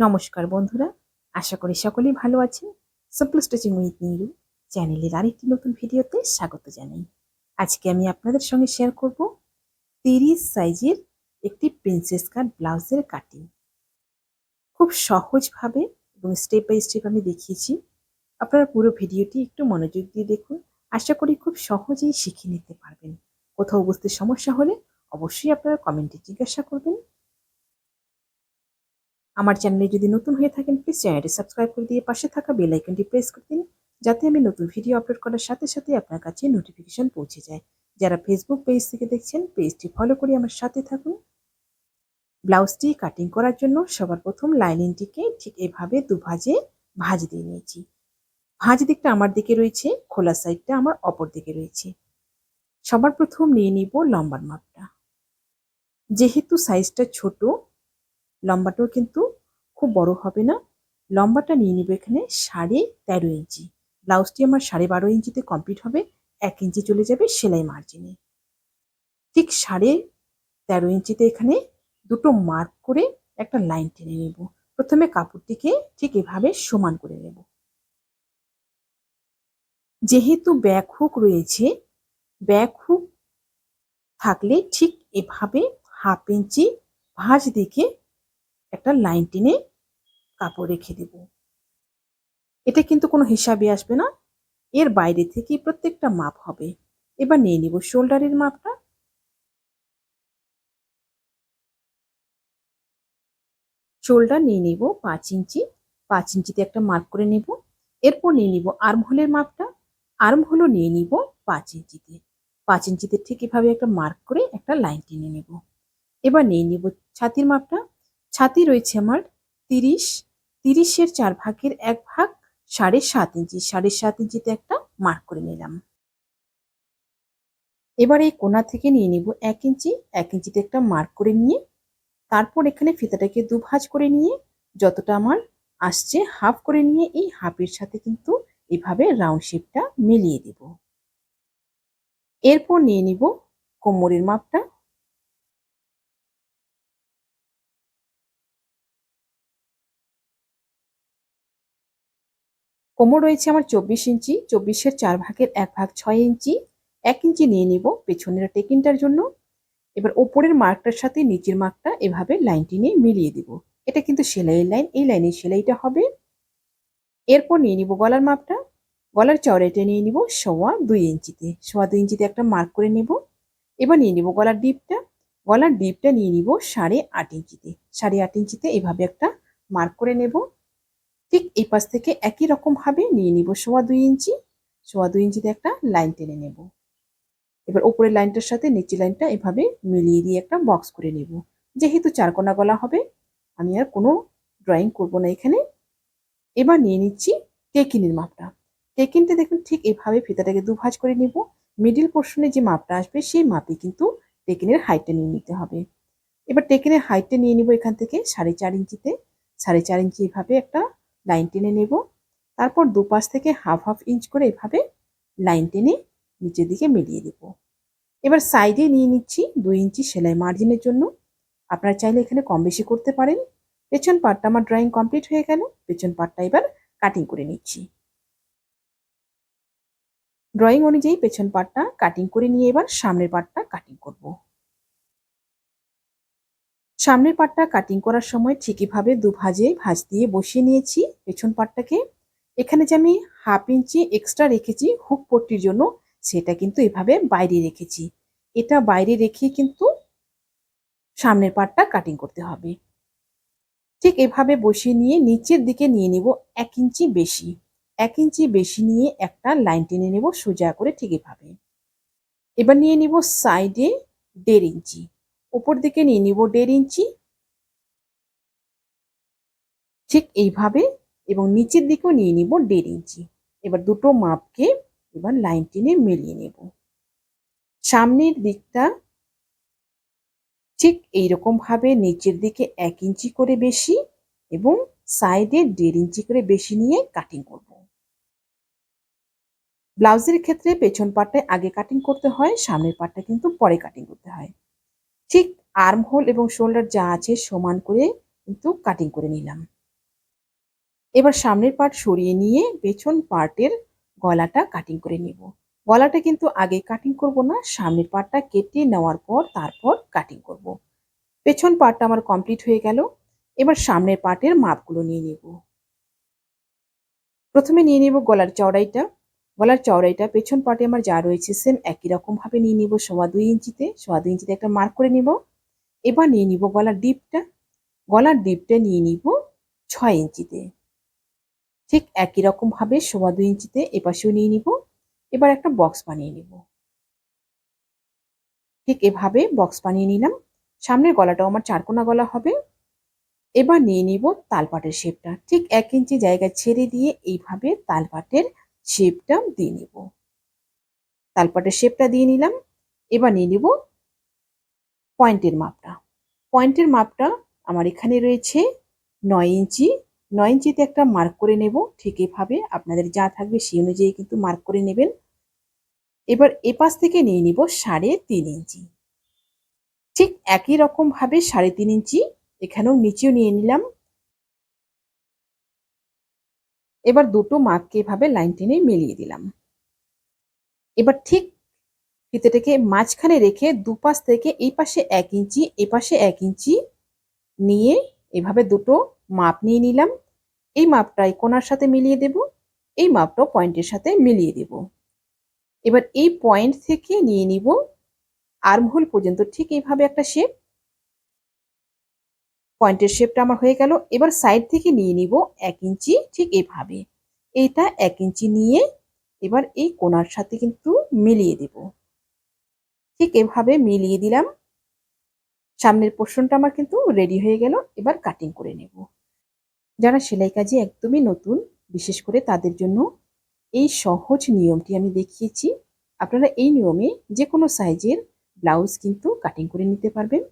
নমস্কার বন্ধুরা, আশা করি সকলেই ভালো আছেন। সিম্পল স্টিচিং উইথ নিরু চ্যানেলের আরেকটি নতুন ভিডিওতে স্বাগত জানাই। আজকে আমি আপনাদের সঙ্গে শেয়ার করব তিরিশ সাইজের একটি প্রিন্সেস কাট ব্লাউজের কাটিং খুব সহজভাবে এবং স্টেপ বাই স্টেপ আমি দেখিয়েছি। আপনারা পুরো ভিডিওটি একটু মনোযোগ দিয়ে দেখুন। আশা করি খুব সহজেই শিখে নিতে পারবেন। কোথাও বুঝতে সমস্যা হলে অবশ্যই আপনারা কমেন্টে জিজ্ঞাসা করবেন। আমার চ্যানেলে যদি নতুন হয়ে থাকেন প্লিজ চ্যানেলটি সাবস্ক্রাইব করে দিয়ে পাশে থাকা বেল আইকনটি প্রেস করে দিন, যাতে আমি নতুন ভিডিও আপলোড করার সাথে সাথে আপনার কাছে নোটিফিকেশন পৌঁছে যায়। যারা ফেসবুক পেজ থেকে দেখছেন পেজটি ফলো করে আমার সাথে থাকুন। ব্লাউজটি কাটিং করার জন্য সবার প্রথম লাইনিংটিকে ঠিক এভাবে দুভাজে ভাঁজ দিয়ে নিয়েছি। ভাঁজ দিকটা আমার দিকে রয়েছে, খোলা সাইডটা আমার অপর দিকে রয়েছে। সবার প্রথম নিয়ে নিব লম্বার মাপটা। যেহেতু সাইজটা ছোট লম্বাটাও কিন্তু খুব বড় হবে না। লম্বাটা নিয়ে নিব এখানে সাড়ে তেরো ইঞ্চি। ব্লাউজটি আমার সাড়ে বারো ইঞ্চিতে কমপ্লিট হবে, এক ইঞ্চি চলে যাবে সেলাই মার্জিনে ঠিক সাড়ে তেরো ইঞ্চিতে এখানে দুটো মার্ক করে একটা লাইন টেনে নেব। প্রথমে কাপড়টিকে ঠিক এভাবে সমান করে নেব। যেহেতু ব্যাক হুক রয়েছে ব্যাক হুক থাকলে ঠিক এভাবে হাফ ইঞ্চি ভাঁজ দিকে একটা লাইন টেনে কাপড় রেখে দেব। এটা কিন্তু কোনো হিসাবে আসবে না। এর বাইরে থেকে প্রত্যেকটা মাপ হবে। এবার নিয়ে নিব শোল্ডারের মাপটা। শোল্ডার নিয়ে নিব পাঁচ ইঞ্চি। পাঁচ ইঞ্চিতে একটা মার্ক করে নেব। এরপর নিয়ে নিব আর্ম হোলের মাপটা। আর্ম হোলও নিয়ে নিব পাঁচ ইঞ্চিতে। পাঁচ ইঞ্চিতে ঠিক এভাবে একটা মার্ক করে একটা লাইন টেনে নেব। এবার নিয়ে নিব ছাতির মাপটা। ছাতি রয়েছে আমার তিরিশ, তিরিশের চার ভাগের এক ভাগ সাড়ে সাত ইঞ্চি। সাড়ে সাত ইঞ্চিতে একটা মার্ক করে নিলাম। এবার এই কোনা থেকে নিয়ে নিব এক ইঞ্চি। এক ইঞ্চিতে একটা মার্ক করে নিয়ে, তারপর এখানে ফিতাটাকে দু ভাঁজ করে নিয়ে, যতটা আমার আসছে হাফ করে নিয়ে, এই হাফের সাথে কিন্তু এভাবে রাউন্ড শেপটা মিলিয়ে দেব। এরপর নিয়ে নিব কোমরের মাপটা। কোমর রয়েছে আমার চব্বিশ ইঞ্চি, চব্বিশের চার ভাগের এক ভাগ ছয় ইঞ্চি, এক ইঞ্চি নিয়ে নিব পেছনের টেকিনটার জন্য। এবার ওপরের মার্কটার সাথে নিচের মার্কটা এভাবে লাইনটি নিয়ে মিলিয়ে দিব। এটা কিন্তু সেলাইয়ের লাইন, এই লাইনের সেলাইটা হবে। এরপর নিয়ে নিব গলার মাপটা। গলার চওড়াইটা নিয়ে নিব সোয়া দুই ইঞ্চিতে। সোয়া দুই ইঞ্চিতে একটা মার্ক করে নেব। এবার নিয়ে নিব গলার ডিপটা। গলার ডিপটা নিয়ে নিব সাড়ে আট ইঞ্চিতে। সাড়ে আট ইঞ্চিতে এভাবে একটা মার্ক করে নেব। ঠিক এই পাশ থেকে একই রকম ভাবে নিয়ে নিব সোয়া দুই ইঞ্চি। সোয়া দুই ইঞ্চিতে একটা লাইন টেনে নেব। এবার উপরের লাইনটার সাথে নিচের লাইনটা এভাবে মিলিয়ে দিয়ে একটা বক্স করে নেব। যেহেতু চারকোনা গলা হবে, আমি আর কোনো ড্রয়িং করব না এখানে। এবার নিয়ে নিচ্ছি টেকিনের মাপটা। টেকিনটা দেখুন, ঠিক এভাবে ফিতাটাকে দুভাজ করে নেব। মিডিল পোর্শনে যে মাপটা আসবে, সেই মাপে কিন্তু টেকিনের হাইটটা নিয়ে নিতে হবে। এবার টেকিনের হাইটটা নিয়ে নিব এখান থেকে সাড়ে চার ইঞ্চিতে। সাড়ে চার ইঞ্চি এভাবে একটা লাইন টেনে নেব। তারপর দুপাশ থেকে হাফ হাফ ইঞ্চ করে এভাবে লাইন টেনে নিচের দিকে মিলিয়ে দেব। এবার সাইডে নিয়ে নিচ্ছি দুই ইঞ্চি সেলাই মার্জিনের জন্য। আপনারা চাইলে এখানে কম বেশি করতে পারেন। পেছন পার্টটা আমার ড্রয়িং কমপ্লিট হয়ে গেল। পেছন পার্টটা এবার কাটিং করে নিচ্ছি। ড্রয়িং অনুযায়ী পেছন পার্টটা কাটিং করে নিয়ে এবার সামনের পার্টটা কাটিং করব। সামনের পাটটা কাটিং করার সময় ঠিকইভাবে দু ভাজে ভাজ দিয়ে বসিয়ে নিয়েছি। পেছন পাটটাকে। এখানে যে আমি হাফ ইঞ্চি এক্সট্রা রেখেছি হুক পট্টির জন্য, সেটা কিন্তু এভাবে বাইরে রেখেছি। এটা বাইরে রেখে কিন্তু সামনের পাটটা কাটিং করতে হবে। ঠিক এভাবে বসিয়ে নিয়ে নিচের দিকে নিয়ে নেব এক ইঞ্চি বেশি। এক ইঞ্চি বেশি নিয়ে একটা লাইন টেনে নেব সোজা করে ঠিক এভাবে। এবার নিয়ে নিব সাইডে দেড় ইঞ্চি। উপর দিকে নিয়ে নিব দেড় ইঞ্চি। ঠিক এইভাবে এবং নিচের দিকেও নিয়ে নিব দেড় ইঞ্চি। এবার দুটো মাপকে এবার লাইন টেনে মিলিয়ে নেব। সামনের দিকটা ঠিক এইরকম ভাবে নিচের দিকে এক ইঞ্চি করে বেশি এবং সাইডে দেড় ইঞ্চি করে বেশি নিয়ে কাটিং করব। ব্লাউজের ক্ষেত্রে পেছন পাটটায় আগে কাটিং করতে হয়, সামনের পাটটা কিন্তু পরে কাটিং করতে হয়। ঠিক আর্ম হোল এবং শোল্ডার যা আছে সমান করে কিন্তু কাটিং করে নিলাম। এবার সামনের পার্ট সরিয়ে নিয়ে পেছন পার্টের গলাটা কাটিং করে নিব। গলাটা কিন্তু আগে কাটিং করব না, সামনের পার্টটা কেটে নেওয়ার পর তারপর কাটিং করব। পেছন পার্টটা আমার কমপ্লিট হয়ে গেল, এবার সামনের পার্টের মাপগুলো নিয়ে নেব। প্রথমে নিয়ে নেব গলার চওড়াইটা। গলার চওড়াইটা পেছন পার্টে আমার যা রয়েছে সেম একই রকমভাবে নিয়ে নিব। সোয়া দুই ইঞ্চিতে, সোয়া দুই ইঞ্চিতে একটা মার্ক করে নিব। এবার নিয়ে নিব গলার ডিপটা গলার ডিপটা নিয়ে নিব ছয় ইঞ্চিতে। ঠিক একই রকমভাবে সোয়া দুই ইঞ্চিতে এপাশেও নিয়ে নিব। এবার একটা বক্স বানিয়ে নিব। ঠিক এভাবে বক্স বানিয়ে নিলাম। সামনের গলাটাও আমার চারকোনা গলা হবে। এবার নিয়ে নিব তালপাটের শেপটা ঠিক এক ইঞ্চি জায়গা ছেড়ে দিয়ে এইভাবে তালপাটের শেপটা দিয়ে নিব। তালপাটের শেপটা দিয়ে নিলাম। এবার নিয়ে নিব পয়েন্টের মাপটা। পয়েন্টের মাপটা আমার এখানে রয়েছে নয় ইঞ্চি। নয় ইঞ্চিতে একটা মার্ক করে নেব। ঠিক এভাবে আপনাদের যা থাকবে সেই অনুযায়ী কিন্তু মার্ক করে নেবেন। এবার এপাশ থেকে নিয়ে নিব সাড়ে তিন ইঞ্চি। ঠিক একই রকমভাবে সাড়ে তিন ইঞ্চি এখানেও নিচেও নিয়ে নিলাম। এবার দুটো মাপকে এভাবে লাইন টেনে মিলিয়ে দিলাম। এবার ঠিক ফিতেটাকে মাঝখানে রেখে দুপাশ থেকে এই পাশে এক ইঞ্চি, এ পাশে এক ইঞ্চি নিয়ে এভাবে দুটো মাপ নিয়ে নিলাম। এই মাপটা এই কোনার সাথে মিলিয়ে দেব, এই মাপটাও পয়েন্টের সাথে মিলিয়ে দেব। এবার এই পয়েন্ট থেকে নিয়ে নিব। আর্মহোল পর্যন্ত ঠিক এইভাবে একটা শেপ পয়েন্টের শেপটা আমার হয়ে গেল। এবার সাইড থেকে নিয়ে নিব এক ইঞ্চি ঠিক এভাবে। এইটা এক ইঞ্চি নিয়ে এবার এই কোনার সাথে কিন্তু মিলিয়ে দেব। ঠিক এভাবে মিলিয়ে দিলাম। সামনের পোর্শনটা আমার কিন্তু রেডি হয়ে গেল। এবার কাটিং করে নেব। যারা সেলাই কাজে একদমই নতুন, বিশেষ করে তাদের জন্য এই সহজ নিয়মটি আমি দেখিয়েছি। আপনারা এই নিয়মে যে কোনো সাইজের ব্লাউজ কিন্তু কাটিং করে নিতে পারবেন।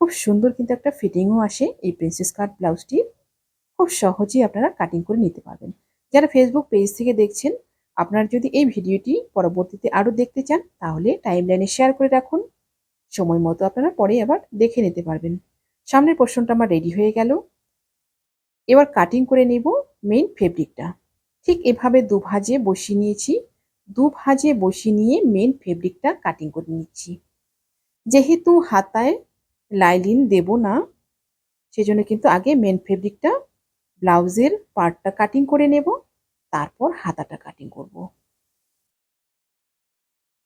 খুব সুন্দর কিন্তু একটা ফিটিংও আসে এই প্রিন্সেস কাট ব্লাউজটির খুব সহজেই আপনারা কাটিং করে নিতে পারবেন। যারা ফেসবুক পেজ থেকে দেখছেন, আপনারা যদি এই ভিডিওটি পরবর্তীতে আরও দেখতে চান, তাহলে টাইম লাইনে শেয়ার করে রাখুন। সময় মতো আপনারা পরে আবার দেখে নিতে পারবেন। সামনের পোর্শনটা আমার রেডি হয়ে গেল। এবার কাটিং করে নেব মেইন ফেব্রিকটা ঠিক এভাবে দু ভাজে বসিয়ে নিয়েছি। দু ভাজে বসিয়ে নিয়ে মেন ফেব্রিকটা কাটিং করে নিচ্ছি। যেহেতু হাতায় লাইলিন দেব না। সেজন্য কিন্তু আগে মেন ফেব্রিকটা ব্লাউজের পার্টটা কাটিং করে নেব, তারপর হাতাটা কাটিং করব।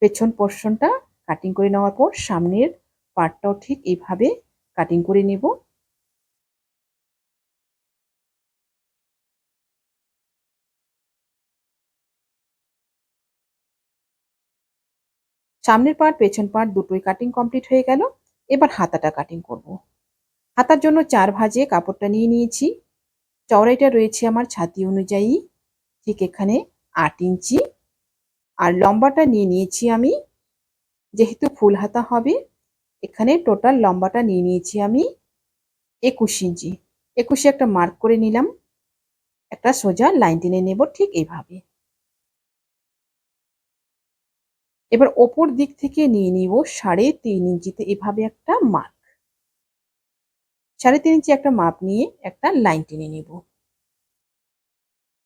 পেছন পোর্শনটা কাটিং করে নেওয়ার পর সামনের পার্টটাও ঠিক এইভাবে কাটিং করে নেব। সামনের পার্ট পেছন পার্ট দুটোই কাটিং কমপ্লিট হয়ে গেল। এবার হাতাটা কাটিং করব। হাতার জন্য চার ভাজে কাপড়টা নিয়ে নিয়েছি। চওড়াইটা রয়েছে আমার ছাতি অনুযায়ী। ঠিক এখানে আট ইঞ্চি। আর লম্বাটা নিয়ে নিয়েছি আমি, যেহেতু ফুল হাতা হবে, এখানে টোটাল লম্বাটা নিয়ে নিয়েছি আমি একুশ ইঞ্চি। একুশে একটা মার্ক করে নিলাম। একটা সোজা লাইন টেনে নেব ঠিক এইভাবে এবার ওপর দিক থেকে নিয়ে নিব সাড়ে তিন ইঞ্চিতে এভাবে একটা মার্ক। সাড়ে তিন ইঞ্চি একটা মাপ নিয়ে একটা লাইন টেনে নেব।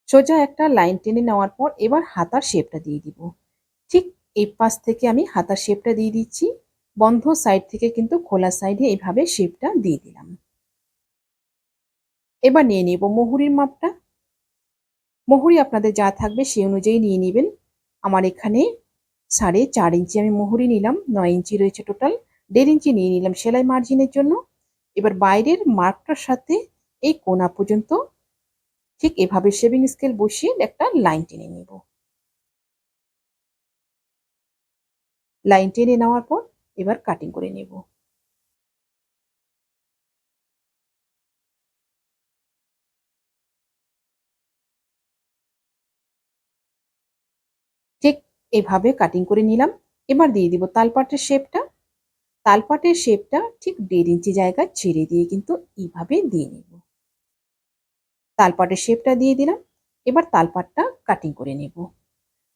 সোজা একটা লাইন টেনে নেওয়ার পর এবার হাতার শেপটা দিয়ে দিব। ঠিক এই পাশ থেকে আমি হাতার শেপটা দিয়ে দিচ্ছি। বন্ধ সাইড থেকে কিন্তু খোলা সাইডে এইভাবে শেপটা দিয়ে দিলাম। এবার নিয়ে নেব মহুরির মাপটা। মহুরি আপনাদের যা থাকবে সেই অনুযায়ী নিয়ে নেবেন। আমার এখানে সাড়ে চার ইঞ্চি আমি মোহরি নিলাম, নয় ইঞ্চি রয়েছে টোটাল দেড় ইঞ্চি নিয়ে নিলাম সেলাই মার্জিনের জন্য। এবার বাইরের মার্কটার সাথে এই কোনা পর্যন্ত ঠিক এভাবে শেভিং স্কেল বসিয়ে একটা লাইন টেনে নেব। লাইন টেনে নেওয়ার পর এবার কাটিং করে নেব ঠিক এভাবে কাটিং করে নিলাম। এবার দিয়ে দিব তালপাটের শেপটা তালপাটের শেপটা ঠিক দেড় ইঞ্চি জায়গা ছেড়ে দিয়ে কিন্তু এইভাবে দিয়ে নেব। তালপাটের শেপটা দিয়ে দিলাম। এবার তালপাটটা কাটিং করে নেব।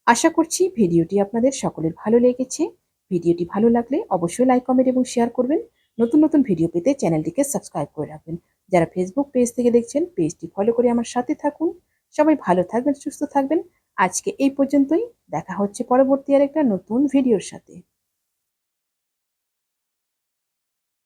আশা করছি ভিডিওটি আপনাদের সকলের ভালো লেগেছে। ভিডিওটি ভালো লাগলে অবশ্যই লাইক কমেন্ট এবং শেয়ার করবেন। নতুন নতুন ভিডিও পেতে চ্যানেলটিকে সাবস্ক্রাইব করে রাখবেন। যারা ফেসবুক পেজ থেকে দেখছেন পেজটি ফলো করে আমার সাথে থাকুন। সবাই ভালো থাকবেন, সুস্থ থাকবেন। আজকে এই পর্যন্তই। দেখা হচ্ছে পরবর্তী আর একটা নতুন ভিডিওর সাথে।